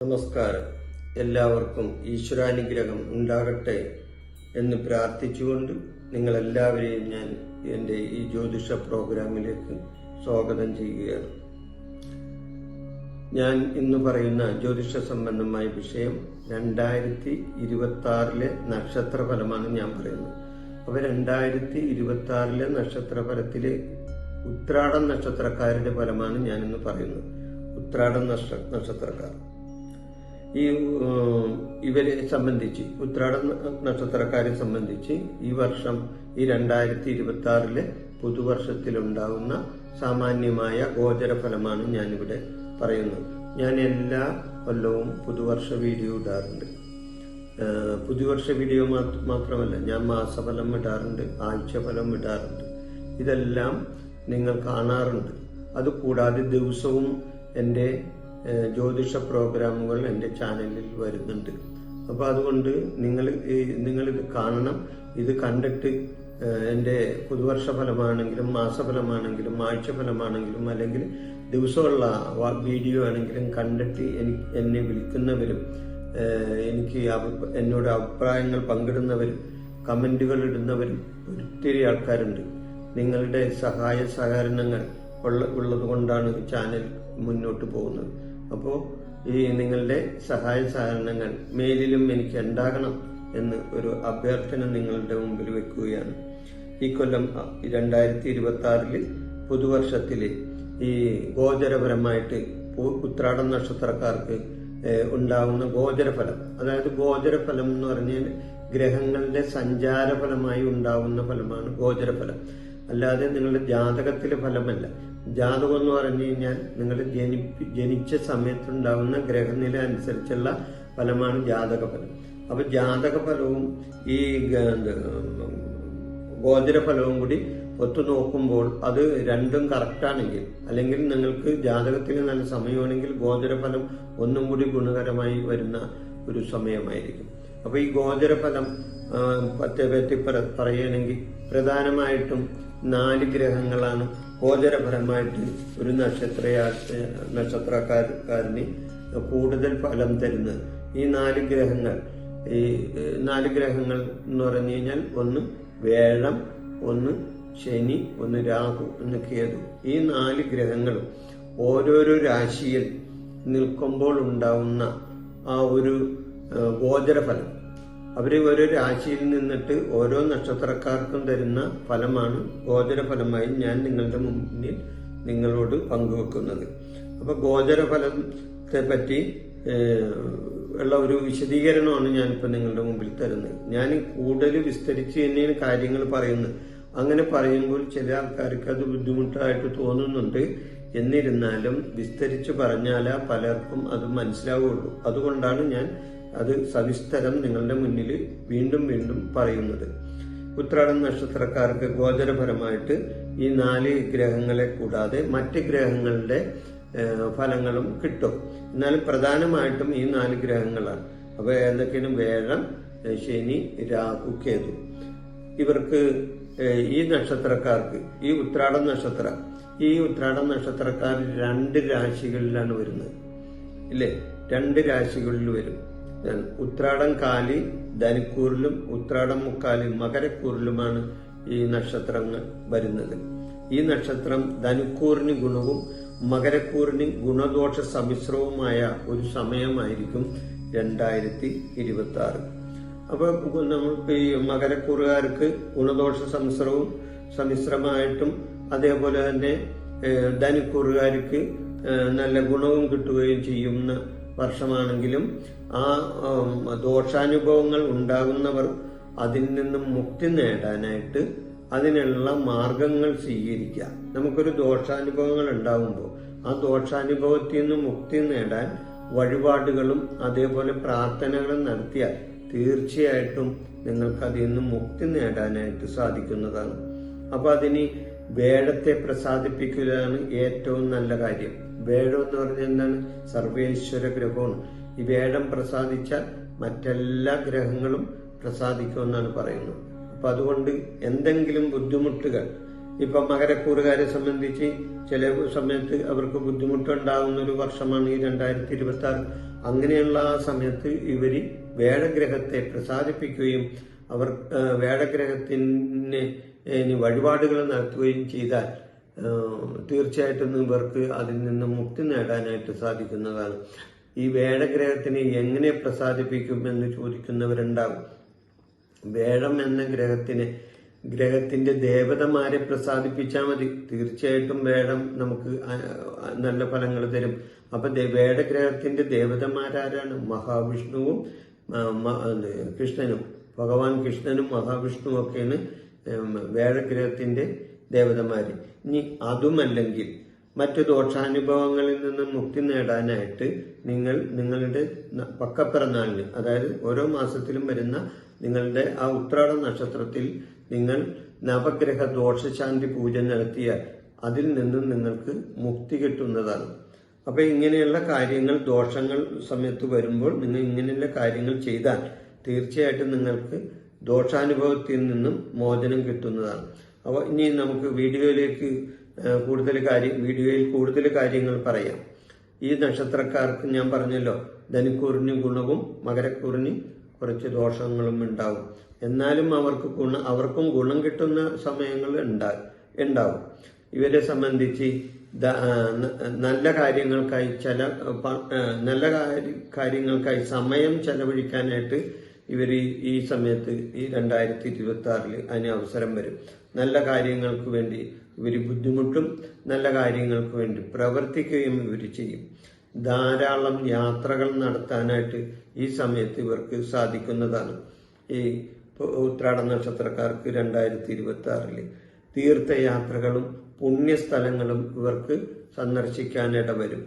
നമസ്കാരം. എല്ലാവർക്കും ഈശ്വരാനുഗ്രഹം ഉണ്ടാകട്ടെ എന്ന് പ്രാർത്ഥിച്ചുകൊണ്ട് നിങ്ങളെല്ലാവരെയും ഞാൻ എന്റെ ഈ ജ്യോതിഷ പ്രോഗ്രാമിലേക്ക് സ്വാഗതം ചെയ്യുകയാണ്. ഞാൻ ഇന്ന് പറയുന്ന ജ്യോതിഷ സംബന്ധമായ വിഷയം രണ്ടായിരത്തി ഇരുപത്തി ആറിലെ നക്ഷത്ര ഫലമാണ് ഞാൻ പറയുന്നത്. അപ്പൊ രണ്ടായിരത്തി ഇരുപത്തി ആറിലെ നക്ഷത്ര ഫലത്തിലെ ഉത്രാടം നക്ഷത്രക്കാരുടെ ഫലമാണ് ഞാനിന്ന് പറയുന്നത്. ഉത്രാടം നക്ഷ നക്ഷത്രക്കാർ. ഈ ഇവരെ സംബന്ധിച്ച് ഉത്രാട നക്ഷത്രക്കാരെ സംബന്ധിച്ച് ഈ വർഷം ഈ രണ്ടായിരത്തി ഇരുപത്തി ആറിലെ പുതുവർഷത്തിലുണ്ടാകുന്ന സാമാന്യമായ ഗോചര ഫലമാണ് ഞാനിവിടെ പറയുന്നത്. ഞാൻ എല്ലാ കൊല്ലവും പുതുവർഷ വീഡിയോ ഇടാറുണ്ട്. പുതുവർഷ വീഡിയോ മാത്രമല്ല ഞാൻ മാസഫലം ഇടാറുണ്ട് ആഴ്ച ഫലം ഇടാറുണ്ട്. ഇതെല്ലാം നിങ്ങൾ കാണാറുണ്ട്. അതുകൂടാതെ ദിവസവും എന്റെ ജ്യോതിഷ പ്രോഗ്രാമുകൾ എന്റെ ചാനലിൽ വരുന്നുണ്ട്. അപ്പോൾ അതുകൊണ്ട് നിങ്ങൾ ഇത് കാണണം. ഇത് കണ്ടിട്ട് എന്റെ പുതുവർഷ ഫലമാണെങ്കിലും മാസഫലമാണെങ്കിലും ആഴ്ചഫലമാണെങ്കിലും അല്ലെങ്കിൽ ദിവസമുള്ള വീഡിയോ ആണെങ്കിലും കണ്ടിട്ട് എനിക്ക് എന്നെ വിളിക്കുന്നവരും എനിക്ക് എന്നോട് അഭിപ്രായങ്ങൾ പങ്കിടുന്നവരും കമന്റുകൾ ഇടുന്നവരും ഒത്തിരി ആൾക്കാരുണ്ട്. നിങ്ങളുടെ സഹായ സഹകരണങ്ങൾ ഉള്ള ഈ ചാനൽ മുന്നോട്ട് പോകുന്നത്. അപ്പോൾ ഈ നിങ്ങളുടെ സഹായ സഹകരണങ്ങൾ മേലിലും എനിക്ക് ഉണ്ടാകണം എന്ന് ഒരു അഭ്യർത്ഥന നിങ്ങളുടെ മുമ്പിൽ വെക്കുകയാണ്. ഈ കൊല്ലം രണ്ടായിരത്തി ഇരുപത്തി ആറിൽ പുതുവർഷത്തിൽ ഈ ഗോചരപരമായിട്ട് ഉത്രാടം നക്ഷത്രക്കാർക്ക് ഉണ്ടാകുന്ന ഗോചരഫലം. അതായത് ഗോചരഫലം എന്ന് പറഞ്ഞാൽ ഗ്രഹങ്ങളുടെ സഞ്ചാരഫലമായി ഉണ്ടാകുന്ന ഫലമാണ് ഗോചരഫലം. അല്ലാതെ നിങ്ങളുടെ ജാതകത്തിലെ ഫലമല്ല. ജാതകം എന്ന് പറഞ്ഞു കഴിഞ്ഞാൽ നിങ്ങൾ ജനി ജനിച്ച സമയത്തുണ്ടാവുന്ന ഗ്രഹനില അനുസരിച്ചുള്ള ഫലമാണ് ജാതക ഫലം അപ്പൊ ജാതക ഫലവും ഈ ഗോചര ഫലവും ഗോചരഫലവും കൂടി ഒത്തു നോക്കുമ്പോൾ അത് രണ്ടും കറക്റ്റാണെങ്കിൽ അല്ലെങ്കിൽ നിങ്ങൾക്ക് ജാതകത്തിൽ നല്ല സമയമാണെങ്കിൽ ഗോചരഫലം ഒന്നും കൂടി ഗുണകരമായി വരുന്ന ഒരു സമയമായിരിക്കും. അപ്പൊ ഈ ഗോചരഫലം പറ്റി പറ്റി പറ- പറയുകയാണെങ്കിൽ പ്രധാനമായിട്ടും നാല് ഗ്രഹങ്ങളാണ്. ഗോചരപരമായിട്ട് ഒരു നക്ഷത്ര നക്ഷത്രക്കാരന് കൂടുതൽ ഫലം തരുന്നത്. ഈ നാല് ഗ്രഹങ്ങൾ ഈ നാല് ഗ്രഹങ്ങൾ എന്ന് പറഞ്ഞു കഴിഞ്ഞാൽ ഒന്ന് വേഴം ഒന്ന് ശനി ഒന്ന് രാഹു ഒന്ന് കേതു ഈ നാല് ഗ്രഹങ്ങളും ഓരോരോ രാശിയിൽ നിൽക്കുമ്പോൾ ഉണ്ടാവുന്ന ആ ഒരു ഗോചരഫലം. അവർ ഓരോ രാശിയിൽ നിന്നിട്ട് ഓരോ നക്ഷത്രക്കാർക്കും തരുന്ന ഫലമാണ് ഗോചരഫലമായി ഞാൻ നിങ്ങളുടെ മുന്നിൽ നിങ്ങളോട് പങ്കുവെക്കുന്നത്. അപ്പോൾ ഗോചരഫലത്തെ പറ്റി ഉള്ള ഒരു വിശദീകരണമാണ് ഞാനിപ്പോൾ നിങ്ങളുടെ മുമ്പിൽ തരുന്നത്. ഞാൻ കൂടുതൽ വിസ്തരിച്ച് തന്നെയാണ് കാര്യങ്ങൾ പറയുന്നത്. അങ്ങനെ പറയുമ്പോൾ ചില ആൾക്കാർക്ക് അത് ബുദ്ധിമുട്ടായിട്ട് തോന്നുന്നുണ്ട്. എന്നിരുന്നാലും വിസ്തരിച്ച് പറഞ്ഞാലാ പലർക്കും അത് മനസ്സിലാവുള്ളൂ. അതുകൊണ്ടാണ് ഞാൻ അത് സവിസ്തരം നിങ്ങളുടെ മുന്നിൽ വീണ്ടും വീണ്ടും പറയുന്നത്. ഉത്രാടം നക്ഷത്രക്കാർക്ക് ഗോചരപരമായിട്ട് ഈ നാല് ഗ്രഹങ്ങളെ കൂടാതെ മറ്റ് ഗ്രഹങ്ങളുടെ ഫലങ്ങളും കിട്ടും. എന്നാൽ പ്രധാനമായിട്ടും ഈ നാല് ഗ്രഹങ്ങളാണ്. അപ്പൊ ഏതൊക്കെയാണ്? വേഴം ശനി രാഹു കേതു. ഇവർക്ക് ഈ നക്ഷത്രക്കാർക്ക് ഈ ഉത്രാടം നക്ഷത്ര ഈ ഉത്രാടം നക്ഷത്രക്കാർ രണ്ട് രാശികളിലാണ് വരുന്നത്. ഇല്ലേ? രണ്ട് രാശികളിൽ വരും. ഉത്രാടം കാലി ധനിക്കൂറിലും ഉത്രാടം മുക്കാലി മകരക്കൂറിലുമാണ് ഈ നക്ഷത്രങ്ങൾ വരുന്നത്. ഈ നക്ഷത്രം ധനുക്കൂറിന് ഗുണവും മകരക്കൂറിന് ഗുണദോഷ സമ്മിശ്രവുമായ ഒരു സമയമായിരിക്കും രണ്ടായിരത്തി ഇരുപത്തി ആറ് അപ്പൊ നമുക്ക് ഈ മകരക്കൂറുകാർക്ക് ഗുണദോഷ സമ്മിശ്രവും സമ്മിശ്രമായിട്ടും അതേപോലെ തന്നെ ധനുക്കൂറുകാർക്ക് നല്ല ഗുണവും കിട്ടുകയും ചെയ്യുന്ന വർഷമാണെങ്കിലും ആ ദോഷാനുഭവങ്ങൾ ഉണ്ടാകുന്നവർ അതിൽ നിന്നും മുക്തി നേടാനായിട്ട് അതിനുള്ള മാർഗങ്ങൾ സ്വീകരിക്കുക. നമുക്കൊരു ദോഷാനുഭവങ്ങൾ ഉണ്ടാകുമ്പോൾ ആ ദോഷാനുഭവത്തിൽ നിന്നും മുക്തി നേടാൻ വഴിപാടുകളും അതേപോലെ പ്രാർത്ഥനകളും നടത്തിയാൽ തീർച്ചയായിട്ടും നിങ്ങൾക്ക് അതിൽ നിന്ന് മുക്തി നേടാനായിട്ട് സാധിക്കുന്നതാണ്. അപ്പോൾ അതിന് വേടത്തെ പ്രസാദിപ്പിക്കുകയാണ് ഏറ്റവും നല്ല കാര്യം. വേടം എന്ന് പറഞ്ഞാൽ എന്താണ്? സർവേശ്വര ഗ്രഹമാണ്. ഈ വേഴം പ്രസാദിച്ചാൽ മറ്റെല്ലാ ഗ്രഹങ്ങളും പ്രസാദിക്കുമെന്നാണ് പറയുന്നത്. അപ്പൊ അതുകൊണ്ട് എന്തെങ്കിലും ബുദ്ധിമുട്ടുകൾ ഇപ്പൊ മകരക്കൂറുകാരെ സംബന്ധിച്ച് ചില സമയത്ത് അവർക്ക് ബുദ്ധിമുട്ടുണ്ടാകുന്ന ഒരു വർഷമാണ് ഈ രണ്ടായിരത്തി ഇരുപത്തി ആറ് അങ്ങനെയുള്ള ആ സമയത്ത് ഇവർ വേടഗ്രഹത്തെ പ്രസാദിപ്പിക്കുകയും അവർ വേഴഗ്രഹത്തിന് വഴിപാടുകൾ നടത്തുകയും ചെയ്താൽ തീർച്ചയായിട്ടും ഇവർക്ക് അതിൽ നിന്ന് മുക്തി നേടാനായിട്ട് സാധിക്കുന്നതാണ്. ഈ വേടഗ്രഹത്തിനെ എങ്ങനെ പ്രസാദിപ്പിക്കും എന്ന് ചോദിക്കുന്നവരുണ്ടാകും വേഴം എന്ന ഗ്രഹത്തിന് ഗ്രഹത്തിന്റെ ദേവതമാരെ പ്രസാദിപ്പിച്ചാൽ മതി. തീർച്ചയായിട്ടും വേഴം നമുക്ക് നല്ല ഫലങ്ങൾ തരും. അപ്പൊ വേടഗ്രഹത്തിന്റെ ദേവതമാരാരാണ്? മഹാവിഷ്ണുവും കൃഷ്ണനും. ഭഗവാൻ കൃഷ്ണനും മഹാവിഷ്ണുവും ഒക്കെയാണ് വേഴഗ്രഹത്തിന്റെ ദേവതമാര്. ഇനി അതുമല്ലെങ്കിൽ മറ്റു ദോഷാനുഭവങ്ങളിൽ നിന്ന് മുക്തി നേടാനായിട്ട് നിങ്ങൾ നിങ്ങളുടെ പക്കപ്പിറന്നാളിന് അതായത് ഓരോ മാസത്തിലും വരുന്ന നിങ്ങളുടെ ആ ഉത്രാട നക്ഷത്രത്തിൽ നിങ്ങൾ നവഗ്രഹ ദോഷശാന്തി പൂജ നടത്തിയാൽ അതിൽ നിന്നും നിങ്ങൾക്ക് മുക്തി കിട്ടുന്നതാണ്. അപ്പൊ ഇങ്ങനെയുള്ള കാര്യങ്ങൾ ദോഷങ്ങൾ സമയത്ത് വരുമ്പോൾ നിങ്ങൾ ഇങ്ങനെയുള്ള കാര്യങ്ങൾ ചെയ്താൽ തീർച്ചയായിട്ടും നിങ്ങൾക്ക് ദോഷാനുഭവത്തിൽ നിന്നും മോചനം കിട്ടുന്നതാണ്. അപ്പോൾ ഇനി നമുക്ക് വീഡിയോയിലേക്ക് കൂടുതൽ കാര്യം വീഡിയോയിൽ കൂടുതൽ കാര്യങ്ങൾ പറയാം. ഈ നക്ഷത്രക്കാർക്ക് ഞാൻ പറഞ്ഞല്ലോ ധനുക്കൂറിന് ഗുണവും മകരക്കൂറിന് കുറച്ച് ദോഷങ്ങളും ഉണ്ടാവും. എന്നാലും അവർക്ക് ഗുണ അവർക്കും ഗുണം കിട്ടുന്ന സമയങ്ങൾ ഉണ്ടാ- ഉണ്ടാവും. ഇവരെ സംബന്ധിച്ച് നല്ല കാര്യങ്ങൾക്കായി ചില നല്ല കാര്യങ്ങൾക്കായി സമയം ചെലവഴിക്കാനായിട്ട് ഇവർ ഈ സമയത്ത് ഈ രണ്ടായിരത്തി ഇരുപത്തി ആറിൽ അതിന് അവസരം വരും. നല്ല കാര്യങ്ങൾക്ക് വേണ്ടി ഇവർ ബുദ്ധിമുട്ടും നല്ല കാര്യങ്ങൾക്ക് വേണ്ടി പ്രവർത്തിക്കുകയും ഇവർ ചെയ്യും. ധാരാളം യാത്രകൾ നടത്താനായിട്ട് ഈ സമയത്ത് ഇവർക്ക് സാധിക്കുന്നതാണ്. ഈ ഉത്രാട നക്ഷത്രക്കാർക്ക് രണ്ടായിരത്തി ഇരുപത്തി ആറിൽ തീർത്ഥയാത്രകളും പുണ്യസ്ഥലങ്ങളും ഇവർക്ക് സന്ദർശിക്കാനിട വരും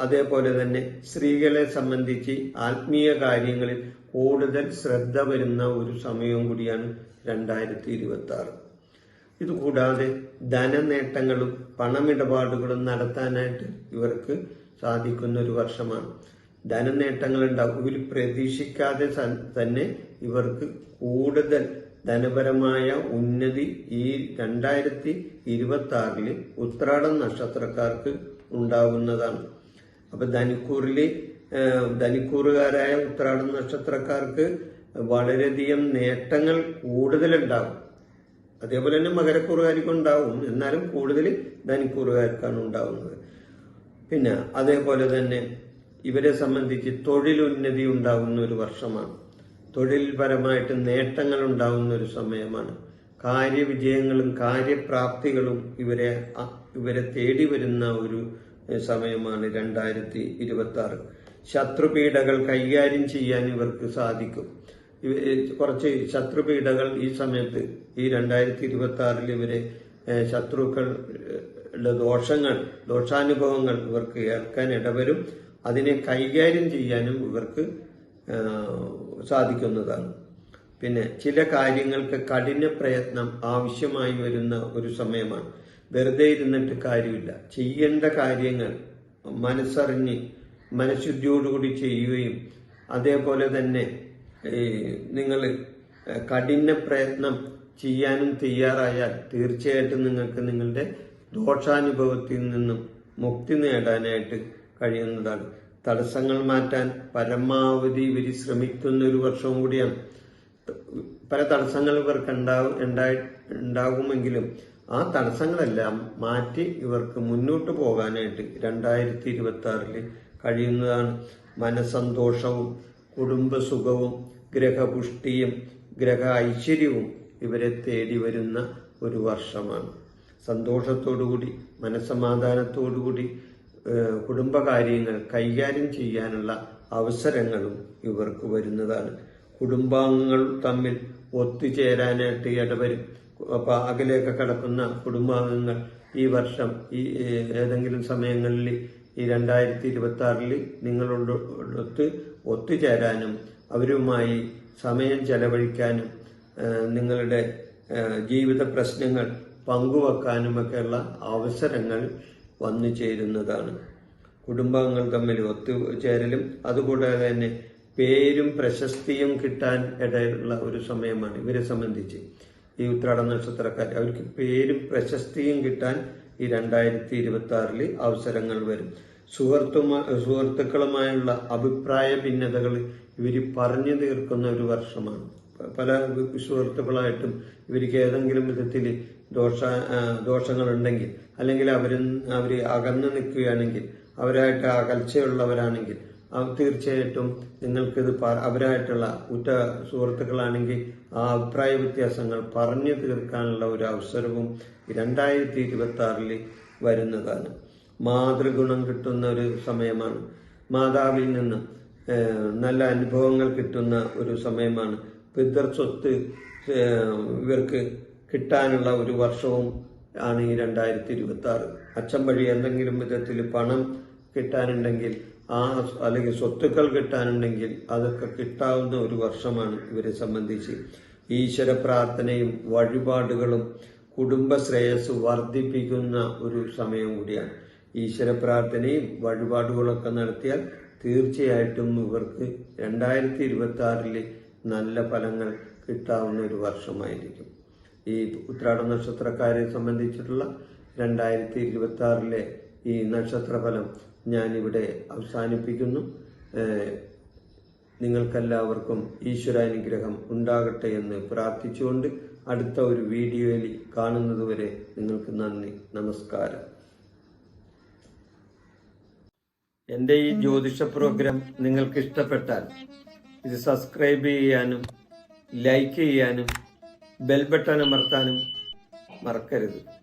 അതേപോലെ തന്നെ സ്ത്രീകളെ സംബന്ധിച്ച് ആത്മീയ കാര്യങ്ങളിൽ കൂടുതൽ ശ്രദ്ധ വരുന്ന ഒരു സമയവും കൂടിയാണ് രണ്ടായിരത്തി ഇരുപത്തി ആറ് ഇതുകൂടാതെ ധനനേട്ടങ്ങളും പണമിടപാടുകളും നടത്താനായിട്ട് ഇവർക്ക് സാധിക്കുന്ന ഒരു വർഷമാണ്. ധനനേട്ടങ്ങൾ ഉണ്ടാവും ഇവർ പ്രതീക്ഷിക്കാതെ തന്നെ ഇവർക്ക് കൂടുതൽ ധനപരമായ ഉന്നതി ഈ രണ്ടായിരത്തി ഇരുപത്തി ആറിൽ ഉത്രാടം നക്ഷത്രക്കാർക്ക് ഉണ്ടാകുന്നതാണ്. അപ്പൊ ധനിക്കൂറിൽ ഏഹ്, ധനിക്കൂറുകാരായ ഉത്രാടം നക്ഷത്രക്കാർക്ക് വളരെയധികം നേട്ടങ്ങൾ കൂടുതലുണ്ടാകും. അതേപോലെ തന്നെ മകരക്കൂറുകാർക്കും ഉണ്ടാവും എന്നാലും കൂടുതൽ ധനിക്കൂറുകാർക്കാണ് ഉണ്ടാവുന്നത്. പിന്നെ അതേപോലെ തന്നെ ഇവരെ സംബന്ധിച്ച് തൊഴിലുന്നതി ഉണ്ടാകുന്ന ഒരു വർഷമാണ്. തൊഴിൽപരമായിട്ട് നേട്ടങ്ങൾ ഉണ്ടാകുന്ന ഒരു സമയമാണ്. കാര്യവിജയങ്ങളും കാര്യപ്രാപ്തികളും ഇവരെ ഇവരെ തേടി വരുന്ന ഒരു സമയമാണ് രണ്ടായിരത്തി ഇരുപത്തി ആറ് ശത്രുപീഠകൾ കൈകാര്യം ചെയ്യാൻ ഇവർക്ക് സാധിക്കും. കുറച്ച് ശത്രുപീഠകൾ ഈ സമയത്ത് ഈ രണ്ടായിരത്തി ഇരുപത്തി ആറിൽ ഇവരെ ശത്രുക്കളുടെ ദോഷങ്ങൾ ദോഷാനുഭവങ്ങൾ ഇവർക്ക് ഏൽക്കാൻ ഇടവരും. അതിനെ കൈകാര്യം ചെയ്യാനും ഇവർക്ക് സാധിക്കുന്നതാണ്. പിന്നെ ചില കാര്യങ്ങൾക്ക് കഠിന പ്രയത്നം ആവശ്യമായി വരുന്ന ഒരു സമയമാണ്. വെറുതെ ഇരുന്നിട്ട് കാര്യമില്ല. ചെയ്യേണ്ട കാര്യങ്ങൾ മനസ്സറിഞ്ഞ് മനഃശുദ്ധിയോടുകൂടി ചെയ്യുകയും അതേപോലെ തന്നെ നിങ്ങൾ കഠിന പ്രയത്നം ചെയ്യാനും തയ്യാറായാൽ തീർച്ചയായിട്ടും നിങ്ങൾക്ക് നിങ്ങളുടെ ദോഷാനുഭവത്തിൽ നിന്നും മുക്തി നേടാനായിട്ട് കഴിയുന്നതാണ്. തടസ്സങ്ങൾ മാറ്റാൻ പരമാവധി ഇവർ ശ്രമിക്കുന്ന ഒരു വർഷവും കൂടിയാണ്. പല തടസ്സങ്ങൾ ഇവർക്ക് ഉണ്ടാവും ഉണ്ടായി ഉണ്ടാകുമെങ്കിലും ആ തടസ്സങ്ങളെല്ലാം മാറ്റി ഇവർക്ക് മുന്നോട്ട് പോകാനായിട്ട് രണ്ടായിരത്തി ഇരുപത്തി ആറിൽ കഴിയുന്നതാണ്. മനസന്തോഷവും കുടുംബസുഖവും ഗ്രഹപുഷ്ടിയും ഗ്രഹ ഐശ്വര്യവും ഇവരെ തേടി വരുന്ന ഒരു വർഷമാണ്. സന്തോഷത്തോടുകൂടി മനസ്സമാധാനത്തോടുകൂടി കുടുംബകാര്യങ്ങൾ കൈകാര്യം ചെയ്യാനുള്ള അവസരങ്ങളും ഇവർക്ക് വരുന്നതാണ്. കുടുംബാംഗങ്ങൾ തമ്മിൽ ഒത്തുചേരാനായിട്ട് ഇടവരും. അകലെയൊക്കെ കിടക്കുന്ന കുടുംബാംഗങ്ങൾ ഈ വർഷം ഈ ഏതെങ്കിലും സമയങ്ങളിൽ ഈ രണ്ടായിരത്തി ഇരുപത്തി ആറിൽ നിങ്ങളോടൊത്ത് ഒത്തുചേരാനും അവരുമായി സമയം ചെലവഴിക്കാനും നിങ്ങളുടെ ജീവിത പ്രശ്നങ്ങൾ പങ്കുവെക്കാനുമൊക്കെയുള്ള അവസരങ്ങൾ വന്നു ചേരുന്നതാണ്. കുടുംബാംഗങ്ങൾ തമ്മിൽ ഒത്തുചേരലും അതുകൂടാതെ തന്നെ പേരും പ്രശസ്തിയും കിട്ടാൻ ഇടയുള്ള ഒരു സമയമാണ് ഇവരെ സംബന്ധിച്ച്. ഈ ഉത്രാട നക്ഷത്രക്കാർ അവർക്ക് പേരും പ്രശസ്തിയും കിട്ടാൻ ഈ രണ്ടായിരത്തി ഇരുപത്തി ആറിൽ അവസരങ്ങൾ വരും. സുഹൃത്തുമാ സുഹൃത്തുക്കളുമായുള്ള അഭിപ്രായ ഭിന്നതകൾ ഇവർ പറഞ്ഞു തീർക്കുന്ന ഒരു വർഷമാണ്. പല സുഹൃത്തുക്കളായിട്ടും ഇവർക്ക് ഏതെങ്കിലും വിധത്തിൽ ദോഷ ദോഷങ്ങളുണ്ടെങ്കിൽ അല്ലെങ്കിൽ അവർ അവർ അകന്നു നിൽക്കുകയാണെങ്കിൽ അവരായിട്ട് അകൽച്ചയുള്ളവരാണെങ്കിൽ തീർച്ചയായിട്ടും നിങ്ങൾക്കിത് അവരായിട്ടുള്ള ഉറ്റ സുഹൃത്തുക്കളാണെങ്കിൽ ആ അഭിപ്രായ വ്യത്യാസങ്ങൾ പറഞ്ഞു തീർക്കാനുള്ള ഒരു അവസരവും രണ്ടായിരത്തി ഇരുപത്തി ആറിൽ വരുന്നതാണ്. മാതൃഗുണം കിട്ടുന്ന ഒരു സമയമാണ്. മാതാവിൽ നിന്ന് നല്ല അനുഭവങ്ങൾ കിട്ടുന്ന ഒരു സമയമാണ്. പിതൃ സ്വത്ത് ഇവർക്ക് കിട്ടാനുള്ള ഒരു വർഷവും ആണ് ഈ രണ്ടായിരത്തി ഇരുപത്തി ആറ് അച്ഛൻ വഴി എന്തെങ്കിലും വിധത്തിൽ പണം കിട്ടാനുണ്ടെങ്കിൽ ആ അല്ലെങ്കിൽ സ്വത്തുക്കൾ കിട്ടാനുണ്ടെങ്കിൽ അതൊക്കെ കിട്ടാവുന്ന ഒരു വർഷമാണ് ഇവരെ സംബന്ധിച്ച്. ഈശ്വര പ്രാർത്ഥനയും വഴിപാടുകളും കുടുംബ ശ്രേയസ് വർദ്ധിപ്പിക്കുന്ന ഒരു സമയം കൂടിയാണ്. ഈശ്വര പ്രാർത്ഥനയും വഴിപാടുകളൊക്കെ നടത്തിയാൽ തീർച്ചയായിട്ടും ഇവർക്ക് രണ്ടായിരത്തി ഇരുപത്തി ആറിൽ നല്ല ഫലങ്ങൾ കിട്ടാവുന്ന ഒരു വർഷമായിരിക്കും. ഈ ഉത്രാട നക്ഷത്രക്കാരെ സംബന്ധിച്ചിട്ടുള്ള രണ്ടായിരത്തി ഇരുപത്തി ആറിലെ ഈ നക്ഷത്രഫലം ഞാനിവിടെ അവസാനിപ്പിക്കുന്നു. നിങ്ങൾക്കെല്ലാവർക്കും ഈശ്വരാനുഗ്രഹം ഉണ്ടാകട്ടെ എന്ന് പ്രാർത്ഥിച്ചുകൊണ്ട് അടുത്ത ഒരു വീഡിയോയിൽ കാണുന്നതുവരെ നിങ്ങൾക്ക് നന്ദി നമസ്കാരം. എന്റെ ഈ ജ്യോതിഷ പ്രോഗ്രാം നിങ്ങൾക്ക് ഇഷ്ടപ്പെട്ടാൽ ഇത് സബ്സ്ക്രൈബ് ചെയ്യാനും ലൈക്ക് ചെയ്യാനും ബെൽ ബട്ടൺ അമർത്താനും മറക്കരുത്.